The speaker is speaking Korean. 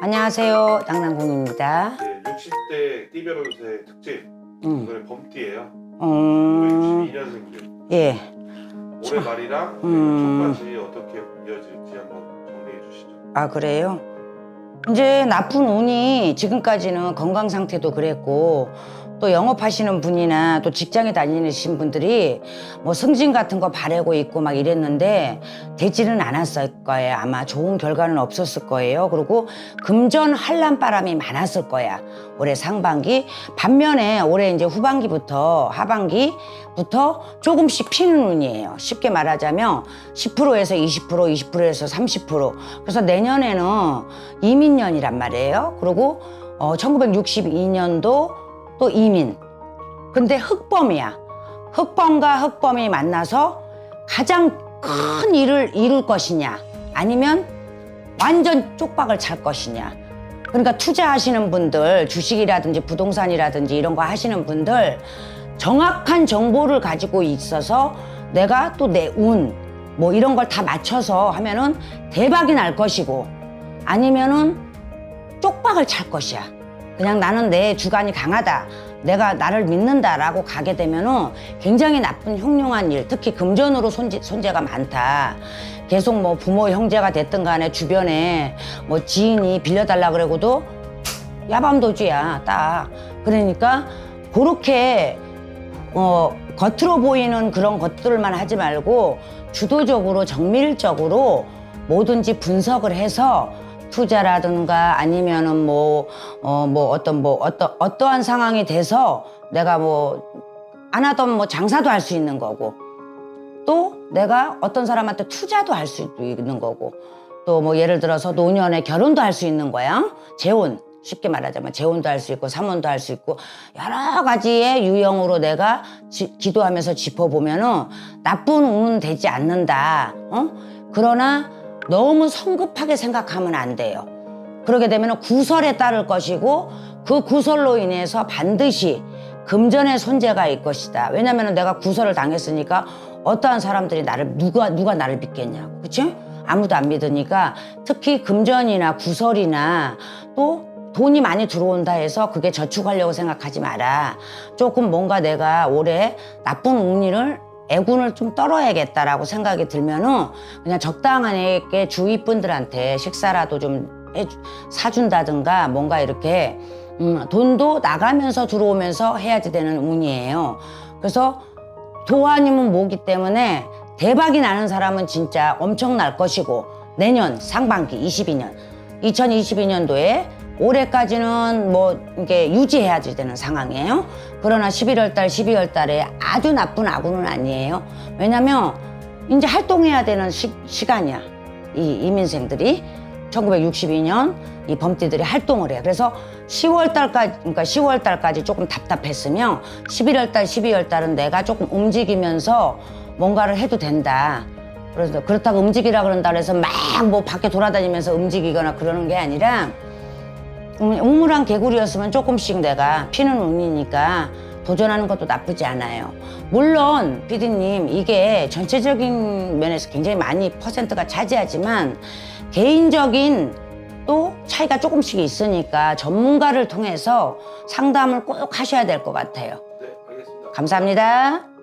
안녕하세요. 낭낭공입니다. 네, 60대 띠별로의 특집 음. 오늘 범띠예요. 음, 62년생들. 예. 올해 말이랑 음. 내년 초까지 어떻게 이어질지 한번 정리해 주시죠. 아, 그래요? 이제 나쁜 운이 지금까지는 건강 상태도 그랬고 또 영업하시는 분이나 또 직장에 다니신 분들이 뭐 승진 같은 거 바라고 있고 막 이랬는데 되지는 않았을 거예요. 아마 좋은 결과는 없었을 거예요. 그리고 금전 환란 바람이 많았을 거야. 올해 상반기. 반면에 올해 이제 후반기부터 하반기부터 조금씩 피는 운이에요. 쉽게 말하자면 10%에서 20%, 20%에서 30%. 그래서 내년에는 이민년이란 말이에요. 그리고 어, 1962년도 또 이민. 근데 흑범이야. 흑범과 흑범이 만나서 가장 큰 일을 이룰 것이냐 아니면 완전 쪽박을 찰 것이냐 그러니까 투자하시는 분들 주식이라든지 부동산이라든지 이런 거 하시는 분들 정확한 정보를 가지고 있어서 내가 또 내 운 뭐 이런 걸 다 맞춰서 하면은 대박이 날 것이고 아니면은 쪽박을 찰 것이야. 그냥 나는 내 주관이 강하다. 내가 나를 믿는다라고 가게 되면은 굉장히 나쁜 흉흉한 일, 특히 금전으로 손재, 손재가 많다. 계속 뭐 부모 형제가 됐든 간에 주변에 뭐 지인이 빌려달라 그러고도 야밤도주야, 딱. 그러니까 그렇게 어, 겉으로 보이는 그런 것들만 하지 말고 주도적으로 정밀적으로 뭐든지 분석을 해서 투자라든가 아니면은 뭐, 어, 뭐 어떤 뭐 어떠, 어떠한 상황이 돼서 내가 뭐 안 하던 뭐 장사도 할 수 있는 거고 또 내가 어떤 사람한테 투자도 할 수 있는 거고 또 뭐 예를 들어서 노년에 결혼도 할 수 있는 거야. 재혼. 쉽게 말하자면 재혼도 할 수 있고 삼혼도 할 수 있고 여러 가지의 유형으로 내가 지- 기도하면서 짚어보면은 나쁜 운은 되지 않는다. 어? 그러나 너무 성급하게 생각하면 안 돼요. 그러게 되면 구설에 따를 것이고 그 구설로 인해서 반드시 금전의 손재가 있을 것이다. 왜냐면 내가 구설을 당했으니까 어떠한 사람들이 나를 누가 누가 나를 믿겠냐고. 그치? 아무도 안 믿으니까 특히 금전이나 구설이나 또 돈이 많이 들어온다 해서 그게 저축하려고 생각하지 마라. 조금 뭔가 내가 올해 나쁜 운이를 애군을 좀 떨어야겠다라고 생각이 들면은 그냥 적당하게 주위 분들한테 식사라도 좀 해주- 사준다든가 뭔가 이렇게 음, 돈도 나가면서 들어오면서 해야지 되는 운이에요. 그래서 도화님은 뭐기 때문에 대박이 나는 사람은 진짜 엄청날 것이고 내년 상반기 22년 2022년도에 올해까지는 뭐 이게 유지해야지 되는 상황이에요. 그러나 11월 달, 12월 달에 아주 나쁜 아군은 아니에요. 왜냐면 이제 활동해야 되는 시, 시간이야. 이 이민생들이 1962년 이 범띠들이 활동을 해요. 그래서 10월 달까지 그러니까 10월 달까지 조금 답답했으면 11월 달, 12월 달은 내가 조금 움직이면서 뭔가를 해도 된다. 그래서 그렇다고 움직이라 그런다 그래서 막 뭐 밖에 돌아다니면서 움직이거나 그러는 게 아니라 음, 우물한 개구리였으면 조금씩 내가 피는 운이니까 도전하는 것도 나쁘지 않아요. 물론 피디님 이게 전체적인 면에서 굉장히 많이 퍼센트가 차지하지만 개인적인 또 차이가 조금씩 있으니까 전문가를 통해서 상담을 꼭 하셔야 될 것 같아요. 네, 알겠습니다. 감사합니다.